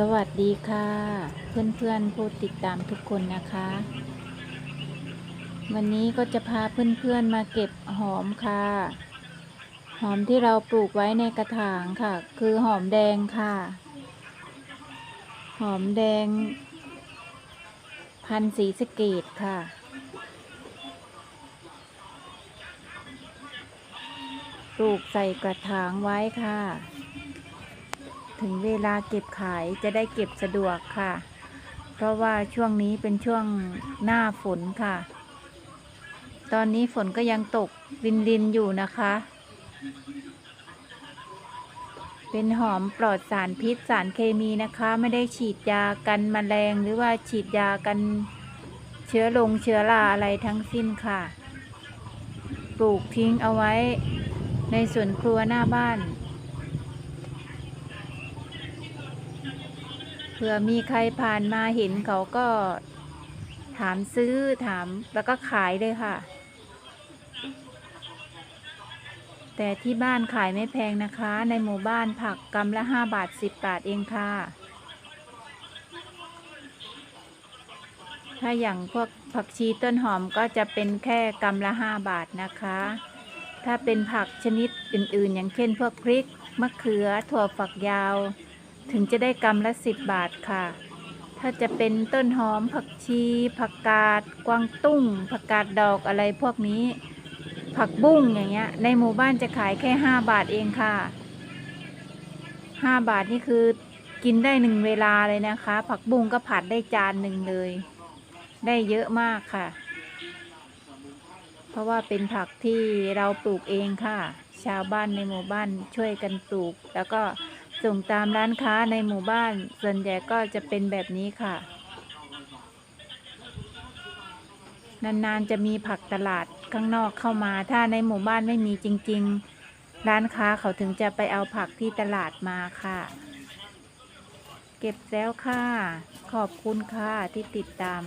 สวัสดีค่ะ เพื่อนๆผู้ติดตามทุกคนนะคะ วันนี้ก็จะพาเพื่อนๆมาเก็บหอมค่ะ หอมที่เราปลูกไว้ในกระถางค่ะ คือหอมแดงค่ะ หอมแดง พันสีสเกตค่ะ ปลูกใส่กระถางไว้ค่ะ ถึงเวลาเก็บขายจะได้เก็บสะดวกค่ะ เพราะว่าช่วงนี้เป็นช่วงหน้าฝนค่ะ ตอนนี้ฝนก็ยังตกรินรินอยู่นะคะ เป็นหอมปลอดสารพิษสารเคมีนะคะ ไม่ได้ฉีดยากันแมลงหรือว่าฉีดยากันเชื้อลงเชื้อราอะไรทั้งสิ้นค่ะ ปลูกทิ้งเอาไว้ในสวนครัวหน้าบ้าน เผื่อมีใครผ่านมาเห็นเขาก็ถามซื้อถามแล้วก็ขายเลยค่ะ แต่ที่บ้านขายไม่แพงนะคะ ในหมู่บ้านผักกำละห้าบาทสิบบาทเองค่ะ ถ้าอย่างพวกผักชีต้นหอมก็จะเป็นแค่กำละห้าบาทนะคะ ถ้าเป็นผักชนิดอื่นๆ อย่างเช่นพวกพริก มะเขือถั่วฝักยาว ถึงจะได้กำละสิบบาทค่ะ ถ้าจะเป็นต้นหอมผักชี ผักกาด กวางตุ้ง ผักกาดดอกอะไรพวกนี้ ผักบุ้งอย่างเงี้ย ในหมู่บ้านจะขายแค่ห้าบาทเองค่ะห้าบาทนี่คือกินได้หนึ่งเวลาเลยนะคะ ผักบุ้งก็ผัดได้จานหนึ่งเลย ได้เยอะมากค่ะ เพราะว่าเป็นผักที่เราปลูกเองค่ะ ชาวบ้านในหมู่บ้านช่วยกันปลูกแล้วก็ ส่งตามร้านค้าในหมู่บ้าน ส่วนใหญ่ก็จะเป็นแบบนี้ค่ะ นานๆจะมีผักตลาดข้างนอกเข้ามา ถ้าในหมู่บ้านไม่มีจริง ๆ ร้านค้าเขาถึงจะไปเอาผักที่ตลาดมาค่ะ เก็บแล้วค่ะ ขอบคุณค่ะที่ติดตาม